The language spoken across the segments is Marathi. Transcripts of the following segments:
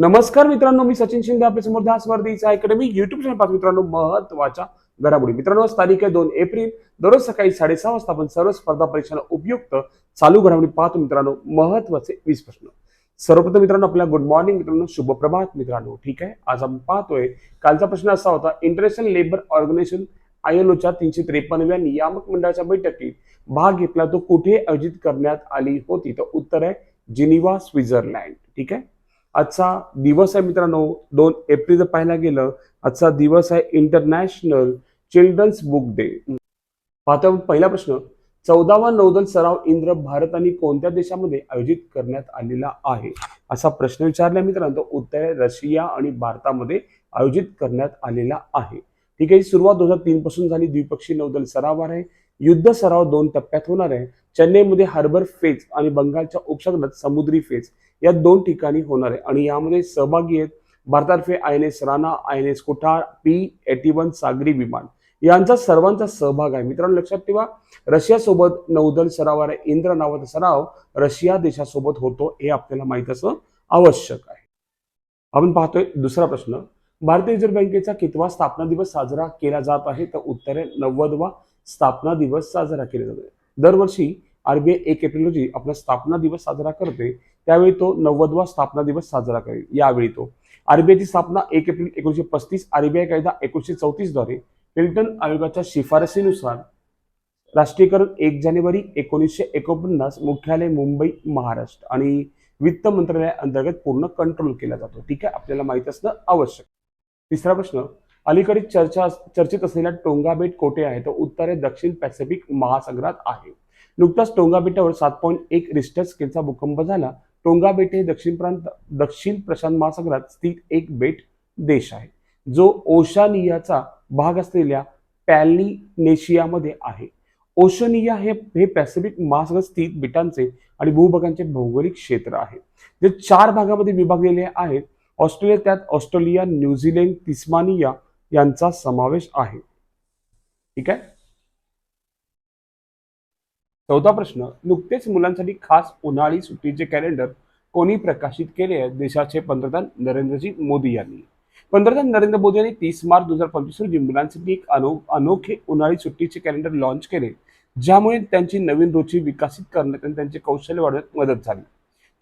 नमस्कार मित्रांनो मी सचिन शिंदे आपल्यासमोर ध्यास स्पर्धेचा अकॅडमी युट्यूब चॅनल पाच मित्रांनो महत्त्वाच्या घडामोडी. मित्रांनो आज तारीख आहे दोन एप्रिल. दररोज सकाळी साडेसहा वाजता आपण सर्व स्पर्धा परीक्षांना उपयुक्त चालू घडामोडी पाहतो मित्रांनो महत्त्वाचे वीस प्रश्न. सर्वप्रथम मित्रांनो आपल्याला गुड मॉर्निंग मित्रांनो शुभ प्रभात मित्रांनो. ठीक आहे? आज आपण पाहतोय कालचा प्रश्न असा होता इंटरनॅशनल लेबर ऑर्गनायझेशन आयएलओच्या तीनशे त्रेपन्नव्या नियामक मंडळाच्या बैठकीत भाग घेतला तो कुठे आयोजित करण्यात आली होती? तर उत्तर आहे जिनिवा स्वित्झर्लंड. ठीक आहे? आजचा दिवस आहे मित्रांनो दोन एप्रिल जर पाहायला गेलं आजचा दिवस आहे इंटरनॅशनल चिल्ड्रन्स बुक डे पाहतो पहिला प्रश्न चौदावा नौदल सराव इंद्र भारत आणि कोणत्या देशामध्ये आयोजित करण्यात आलेला आहे? असा प्रश्न विचारला मित्रांनो तो उत्तर आहे रशिया आणि भारतामध्ये आयोजित करण्यात आलेला आहे. ठीक आहे सुरुवात दोन हजार तीन पासून झाली द्विपक्षीय नौदल सराव आहे युद्ध सराव दोन टप्प्यात होणार आहे. चेन्नईमध्ये हार्बर फेज आणि बंगालच्या उपसागरात समुद्री फेज या दोन ठिकाणी होणार आहे. आणि यामध्ये सहभागी आहेत भारतातर्फे I N S Rana I N S Kuthar P eighty one सागरी विमान. यांचा सर्वांचा सहभाग आहे. मित्रांनो लक्षात ठेवा रशियासोबत नौदल सरावार इंद्र नावाचा सराव रशिया देशासोबत होतो हे आपल्याला माहीत असणं आवश्यक आहे. आपण पाहतोय दुसरा प्रश्न. भारतीय रिझर्व्ह बँकेचा कितवा स्थापना दिवस साजरा केला जात आहे. तर उत्तर आहे नव्वदवा स्थापना दिवस साजरा केला जातो. दरवर्षी आरबीआय एक एप्रिल रोजी आपला स्थापना दिवस साजरा करते. त्यावेळी तो नव्वदवा स्थापना दिवस साजरा करेल. यावेळी तो. आरबीआयची स्थापना एक एप्रिल एकोणीशे पस्तीस आरबीआय कायदा एकोणीशे चौतीसद्वारे हिल्टन आयोगाच्या शिफारसीनुसार राष्ट्रीयकरण एक जानेवारी एकोणीसशे एकोणपन्नास मुख्यालय मुंबई महाराष्ट्र आणि वित्त मंत्रालया अंतर्गत पूर्ण कंट्रोल केला जातो. ठीक आहे? आपल्याला माहीत असणं आवश्यक. तिसरा प्रश्न. अलीकडे चर्चा चर्चेत असलेला टोंगा बेट कोठे आहे तर उत्तरे दक्षिण पॅसिफिक महासागरात आहे. नुकताच टोंगा बेटावर सात पॉईंट एक रिस्टर स्केलचा भूकंप झाला. टोंगा बेट हे दक्षिण प्रांत दक्षिण प्रशांत महासागरात स्थित एक बेट देश आहे. जो ओशानियाचा भाग असलेल्या पॅलिनेशियामध्ये आहे. ओशनिया हे हे पॅसिफिक महासागर स्थित बेटांचे आणि भूभागांचे भौगोलिक क्षेत्र आहे. जे चार भागामध्ये विभागलेले आहेत. ऑस्ट्रेलिया त्यात ऑस्ट्रेलिया न्यूझीलंड तिस्मानिया यांचा समावेश आहे. ठीक आहे? चौथा प्रश्न नुकतेच मुलांसाठी खास उन्हाळी सुट्टीचे कॅलेंडर कोणी प्रकाशित केले आहे देशाचे पंतप्रधान नरेंद्रजी मोदी यांनी. पंतप्रधान नरेंद्र मोदी यांनी तीस मार्च दोन हजार पंचवीस रोजी मुलांसाठी एक अनो अनोखे उन्हाळी सुट्टीचे कॅलेंडर लॉन्च केले. ज्यामुळे त्यांची नवीन रुची विकसित करण्यात आणि त्यांचे कौशल्य वाढवण्यात मदत झाली.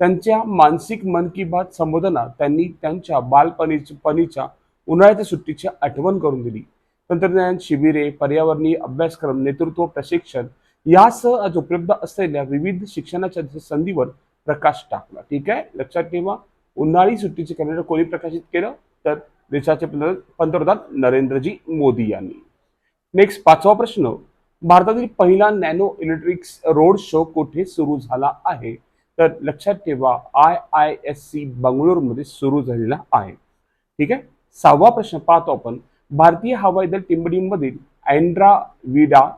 त्यांच्या मानसिक मन की बात संबोधनात त्यांनी त्यांच्या बालपणीच्या उन्हाळ्याच्या सुट्टीची आठवण करून दिली. तंत्रज्ञान शिबिरे पर्यावरणीय अभ्यासक्रम नेतृत्व प्रशिक्षण यासह आज उपलब्ध असलेल्या विविध शिक्षणाच्या संधीवर प्रकाश टाकला. ठीक आहे? लक्षात ठेवा. उन्हाळी सुट्टीचे कॅलेंडर कोणी प्रकाशित केलं? तर देशाचे पंतप्रधान नरेंद्रजी मोदी यांनी. नेक्स्ट पाचवा प्रश्न. भारतातील पहिला नॅनो इलेक्ट्रिक्स रोड शो कुठे सुरू झाला आहे? तर लक्षात ठेवा आय आय एस सी बंगळुरूमध्ये सुरू झालेला आहे. ठीक आहे? सहावा प्रश्न पाहतो आपण. भारतीय हवाई दल टिंबडीमधील अँड्रा विडा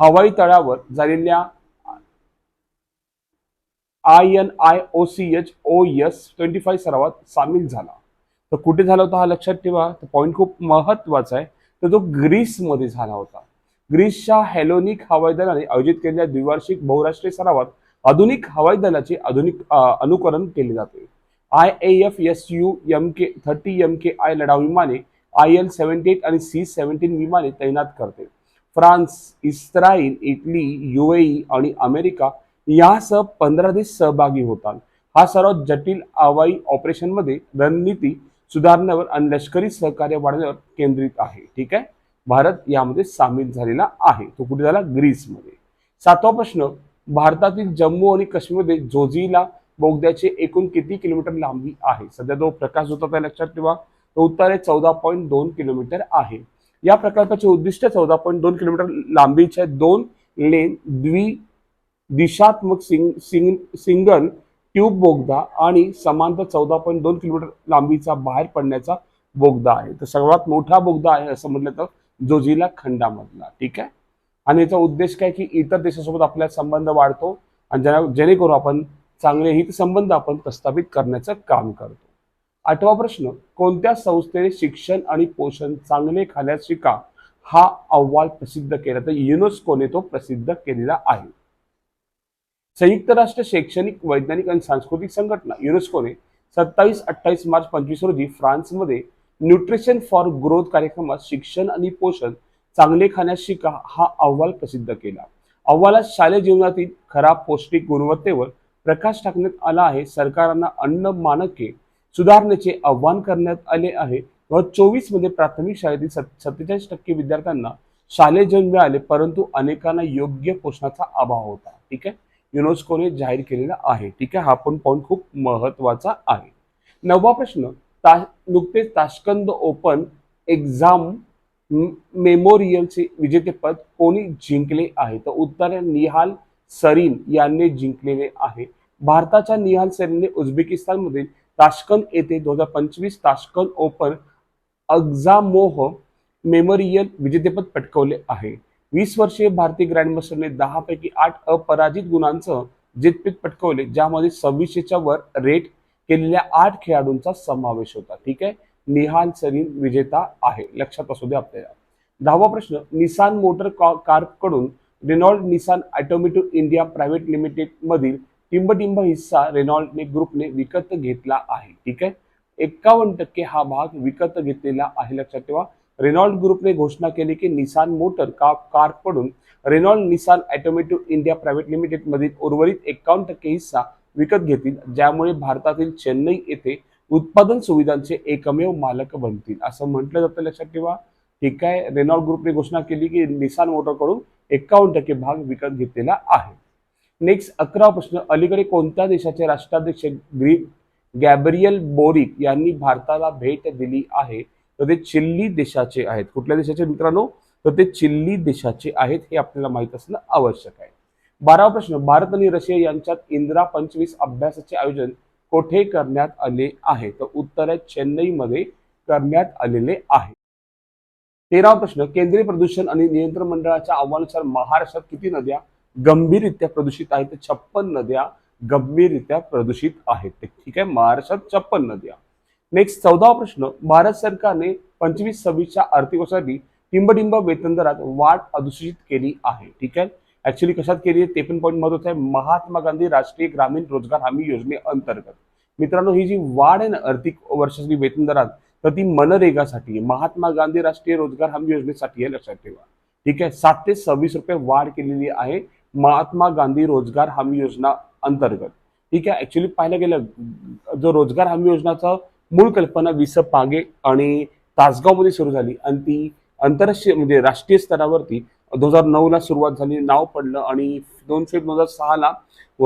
हवाई तळावर झालेल्या I N I O C H O S twenty five सरावात सामील झाला. तर कुठे झाला होता हा लक्षात ठेवा. तर पॉईंट खूप महत्त्वाचा आहे. तर तो ग्रीसमध्ये झाला होता. ग्रीसच्या हेलोनिक हवाई दलाने आयोजित केलेल्या द्विवार्षिक बहुराष्ट्रीय सरावात आधुनिक हवाई दलाचे आधुनिक अनुकरण केले जाते. I A F S U M K thirty M K I लढाऊ विमाने आय एल सेव्हन्टी एट आणि सी सेव्हन्टीन विमाने तैनात करते. फ्रान्स इस्रायल इटली युएई आणि अमेरिका यासह पंधरा देश सहभागी होतात. हा सर्वात जटिल हवाई ऑपरेशनमध्ये रणनीती सुधारण्यावर आणि लष्करी सहकार्य वाढवण्यावर केंद्रित आहे. ठीक आहे? भारत यामध्ये सामील झालेला आहे. तो कुठे झाला? ग्रीसमध्ये. सातवा प्रश्न भारतातील जम्मू आणि काश्मीरमध्ये जोझीला बोगद्याचे एकूण किती किलोमीटर लांबी आहे? सध्या तो प्रकाश होता त्या लक्षात ठेवा. तो उत्तर आहे चौदा पॉईंट दोन किलोमीटर आहे. या प्रकल्पाचे उद्दिष्ट चौदा पॉईंट दोन किलोमीटर लांबीच्या दोन लेन द्वि दिशात्मक सिंग सिंग सिंगल ट्यूब बोगदा आणि समांतर चौदा पॉईंट दोन किलोमीटर लांबीचा बाहेर पडण्याचा बोगदा आहे. तर सर्वात मोठा बोगदा आहे असं म्हटलं तर जोजिला खंडामधला. ठीक आहे? आणि याचा उद्देश काय की इतर देशासोबत आपला संबंध वाढतो आणि ज्या जेणेकरून आपण चांगले हित संबंध आपण प्रस्थापित करण्याचं काम करतो. आठवा प्रश्न कोणत्या संस्थेने शिक्षण आणि पोषण चांगले खाण्यास शिका? हा अहवाल प्रसिद्ध केला. तर युनेस्कोने तो प्रसिद्ध केलेला आहे. संयुक्त राष्ट्र शैक्षणिक वैज्ञानिक आणि सांस्कृतिक संघटना युनेस्कोने सत्तावीस अठ्ठावीस मार्च पंचवीस रोजी फ्रान्समध्ये न्यूट्रिशन फॉर ग्रोथ कार्यक्रमात शिक्षण आणि पोषण चांगले खाण्यास शिका हा अहवाल प्रसिद्ध केला. अहवालात शालेय जीवनातील खराब पौष्टिक गुणवत्तेवर प्रकाश टाकण्यात आला आहे. सरकारांना अन्न मानके सुधारणेचे आवाहन करण्यात आले आहे. व चोवीसमध्ये प्राथमिक शाळेतील सत्तेचाळीस टक्के विद्यार्थ्यांना शालेय जन मिळाले परंतु अनेकांना योग्य पोषणाचा अभाव होता. ठीक आहे? युनेस्कोने जाहीर केलेला आहे. ठीक आहे? हा पण पॉईंट खूप महत्त्वाचा आहे. नववा प्रश्न ता नुकतेच ताशकंद ओपन एक्झाम मेमोरियलचे विजेतेपद कोणी जिंकले आहे? तर उत्तर निहाल सरीन यांनी जिंकलेले आहे. भारताच्या निहाल सरीनने उझबेकिस्तानमध्ये ताशकन येथे दोन हजार पंचवीस ताशकन ओपन अग्झामोह मेमोरियल विजेतेपद पटकवले आहे. वीस वर्षीय भारतीय ग्रँडमास्टरने दहा पैकी आठ अपराजित गुणांसह जितपीत पटकवले ज्यामध्ये सव्वीसशेच्या वर रेट केलेल्या आठ खेळाडूंचा समावेश होता. ठीक आहे? निहाल सरीन विजेता आहे. लक्षात असू दे आपल्याला. दहावा प्रश्न Nissan motor कारकडून Renault Nissan automotive India private limited मधील टिंबटिंब हिस्सा रेनॉल्डने ग्रुपने विकत घेतला आहे. ठीक आहे? एकावन्न टक्के हा भाग विकत घेतलेला आहे लक्षात ठेवा. रेनॉल्ड ग्रुपने घोषणा केली की निसान मोटर का कारकडून Renault Nissan automotive India private limited मधील उर्वरित एकावन्न टक्के हिस्सा विकत घेतील ज्यामुळे भारतातील चेन्नई येथे उत्पादन सुविधांचे एकमेव मालक बनतील. असं म्हटलं जातं लक्षात ठेवा. ठीक आहे? रेनॉल्ड ग्रुपने घोषणा केली की निसान मोटरकडून एकावन्न टक्के भाग विकत घेतलेला आहे. नेक्स्ट अकरा प्रश्न. अलीकडे कोणत्या देशाचे राष्ट्राध्यक्ष ग्रीक गॅब्रियल बोरिक यांनी भारताला भेट दिली आहे? तर ते चिल्ली देशाचे आहेत. कुठल्या देशाचे मित्रांनो? तर ते चिल्ली देशाचे आहेत हे आपल्याला माहीत असणं आवश्यक आहे. बारावा प्रश्न. भारत आणि रशिया यांच्यात इंदिरा पंचवीस अभ्यासाचे आयोजन कोठे करण्यात आले आहे? तर उत्तर आहे चेन्नईमध्ये करण्यात आलेले आहे. तेरावा प्रश्न. केंद्रीय प्रदूषण आणि नियंत्रण मंडळाच्या अहवालानुसार महाराष्ट्रात किती नद्या गंभीररित्या प्रदूषित आहेत तर छप्पन नद्या गंभीररित्या प्रदूषित आहेत. ठीक आहे महाराष्ट्रात छप्पन नद्या. नेक्स्ट चौदा प्रश्न. भारत सरकारने पंचवीस सव्वीसच्या आर्थिक वर्षासाठी टिंबटिंब वेतन दरात वाढ अधिसूचित केली आहे. ठीक आहे? ऍक्च्युली कशात केली आहे? ते पण पॉईंट महत्वाचं आहे. महात्मा गांधी राष्ट्रीय ग्रामीण रोजगार हमी योजनेअंतर्गत मित्रांनो ही जी वाढ आहे ना आर्थिक वर्षासाठी वेतन दरात तर ती मनरेगासाठी महात्मा गांधी राष्ट्रीय रोजगार हमी योजनेसाठी आहे लक्षात ठेवा. ठीक आहे? सात ते सव्वीस रुपये वाढ केलेली आहे. महात्मा गांधी रोजगार हमी योजना अंतर्गत. ठीक आहे? ऍक्च्युली पाहिलं गेलं जो रोजगार हमी योजनाचा मूळ कल्पना विस पागे आणि तासगावमध्ये सुरू झाली आणि ती आंतरराष्ट्रीय म्हणजे राष्ट्रीय स्तरावरती दोन हजार नऊ ला सुरुवात झाली नाव पडलं आणि दोन फेब्रुवारी दोन हजार सहाला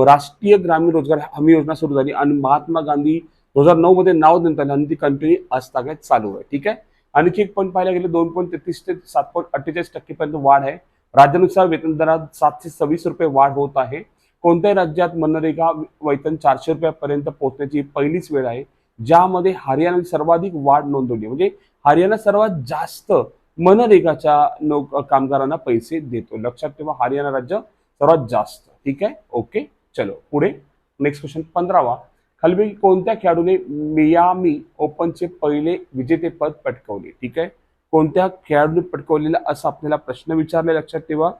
राष्ट्रीय ग्रामीण रोजगार हमी योजना सुरू झाली आणि महात्मा गांधी दोन हजार नऊ मध्ये नाव देण्यात आलं आणि ती कंटिन्यू आजतागायत चालू आहे. ठीक आहे? आणखी एक पॉईंट पाहायला गेलं दोन पॉईंट तेहतीस ते सात पॉईंट अठ्ठेचाळीस टक्केपर्यंत वाढ आहे. राज्यानुसार वेतन दरात सातशे सव्वीस रुपये वाढ होत आहे. कोणत्याही राज्यात मनरेगा वेतन चारशे रुपयापर्यंत पोहोचण्याची पहिलीच वेळ आहे ज्यामध्ये हरियाणाने सर्वाधिक वाढ नोंदवली म्हणजे हरियाणा सर्वात जास्त मनरेगाच्या नोक कामगारांना पैसे देतो. लक्षात ठेवा हरियाणा राज्य सर्वात जास्त. ठीक आहे? ओके चलो पुढे. नेक्स्ट क्वेश्चन पंधरावा. खाली कोणत्या खेळाडूने मियामी ओपनचे पहिले विजेतेपद पटकवले? ठीक आहे? कोणत्या खेळाडूने पटकवलेला असा आपल्याला प्रश्न विचारला लक्षात ठेवा.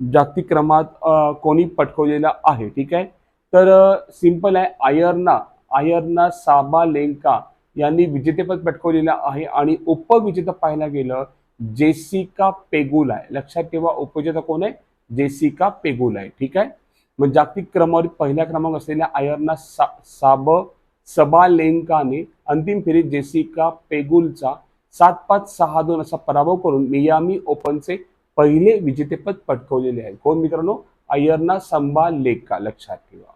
जागतिक क्रमात कोणी पटकवलेला आहे ठीक आहे? तर सिंपल आहे आयर्ना आयर्ना साबा लेंका यांनी विजेतेपद पटकवलेलं आहे आणि उपविजेता पाहायला गेलं जेसिका पेगुल आहे. लक्षात ठेवा उपविजेता कोण आहे? जेसिका पेगुल आहे ठीक आहे? मग जागतिक क्रमावर पहिल्या क्रमांक असलेल्या आयर्ना सा साब सबालेंकाने अंतिम फेरीत जेसिका पेगुलचा सात पाच सहा दोन असा पराभव करून मियामी ओपनचे पहिले विजेतेपद पटकवलेले आहे. कोण मित्रांनो? अय्यरना संबा लेका लक्षात ठेवा.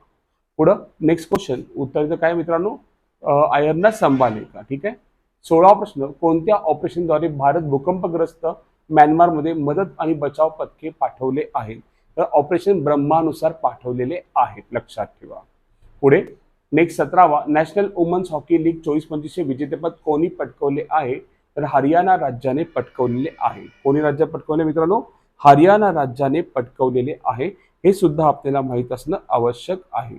पुढं नेक्स्ट क्वेश्चन उत्तर काय मित्रांनो? अय्यरना संबा लेका ठीक आहे? सोळा प्रश्न. कोणत्या ऑपरेशनद्वारे भारत भूकंपग्रस्त म्यानमारमध्ये मदत आणि बचाव पथके पाठवले आहेत? तर ऑपरेशन ब्रह्मानुसार पाठवलेले आहेत. लक्षात ठेवा. पुढे नेक्स्ट सतरावा. नॅशनल वुमन्स हॉकी लीग चोवीस पंचवीसशे विजेतेपद कोणी पटकवले आहे? तर हरियाणा राज्याने पटकवलेले आहे. कोणी राज्य पटकवले मित्रांनो? हरियाणा राज्याने पटकवलेले आहे. हे सुद्धा आपल्याला माहीत असणं आवश्यक आहे.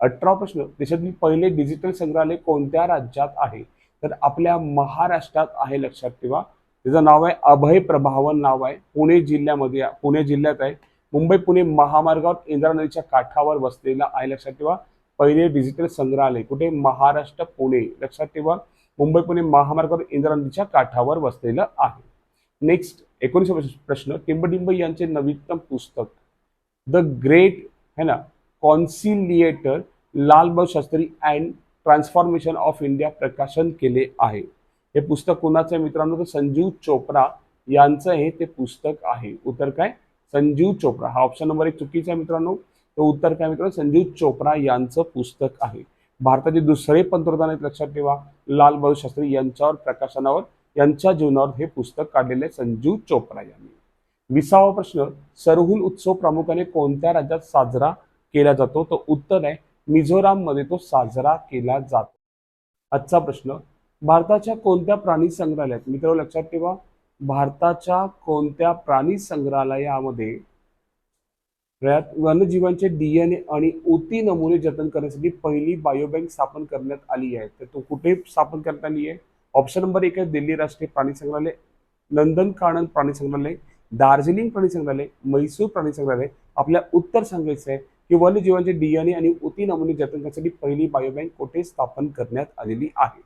अठरा प्रश्न. देशातील पहिले डिजिटल संग्रहालय कोणत्या राज्यात आहे? तर आपल्या महाराष्ट्रात आहे लक्षात ठेवा. त्याचं नाव आहे अभय प्रभावन नाव आहे. पुणे जिल्ह्यामध्ये पुणे जिल्ह्यात आहे. मुंबई पुणे महामार्गावर इंद्रा नदीच्या काठावर वसलेला आहे लक्षात ठेवा. पहिले डिजिटल संग्रहालय कुठे? महाराष्ट्र पुणे. लक्षात ठेवा. मुंबई पुणे महामार्गावर इंदिरा नदीच्या काठावर वसलेलं आहे. नेक्स्ट एकोणीस प्रश्न टिंबडिंब यांचे नवीनतम पुस्तक द ग्रेट है ना conciliator Lalbagh Shastri and transformation of India प्रकाशन केले आहे. हे पुस्तक कोणाचं आहे मित्रांनो? तर संजीव चोप्रा यांचं हे ते पुस्तक आहे. उत्तर काय? संजीव चोप्रा. हा ऑप्शन नंबर एक चुकीचा आहे मित्रांनो. तर उत्तर काय मित्रांनो? संजीव चोप्रा यांचं पुस्तक आहे. भारताचे दुसरे पंतप्रधान आहेत लक्षात ठेवा. लाल बहादूर शास्त्री यांच्यावर प्रकाशनावर यांच्या जीवनावर हे पुस्तक काढलेले संजीव चोप्रा यांनी. विसावा प्रश्न सरहुल उत्सव प्रामुख्याने कोणत्या राज्यात साजरा केला जातो? तर उत्तर आहे मिझोराममध्ये तो साजरा केला जातो. आजचा प्रश्न भारताच्या कोणत्या प्राणी संग्रहालयात मित्र लक्षात ठेवा भारताच्या कोणत्या प्राणी संग्रहालयामध्ये यात वनजीवांचे डीएनए आणि ओती नमुने जतन करण्यासाठी पहिली बायोबँक स्थापन करण्यात आली आहे. तर तो कुठे स्थापन करण्यात आली आहे? ऑप्शन नंबर एक आहे दिल्ली राष्ट्रीय प्राणी संग्रहालय नंदनकानन प्राणी संग्रहालय दार्जिलिंग प्राणी संग्रहालय म्हैसूर प्राणी संग्रहालय. आपल्या उत्तर सांगायचं आहे की वन्यजीवांचे डीएनए आणि उती नमुने जतन करण्यासाठी पहिली बायोबँक कुठे स्थापन करण्यात आलेली आहे?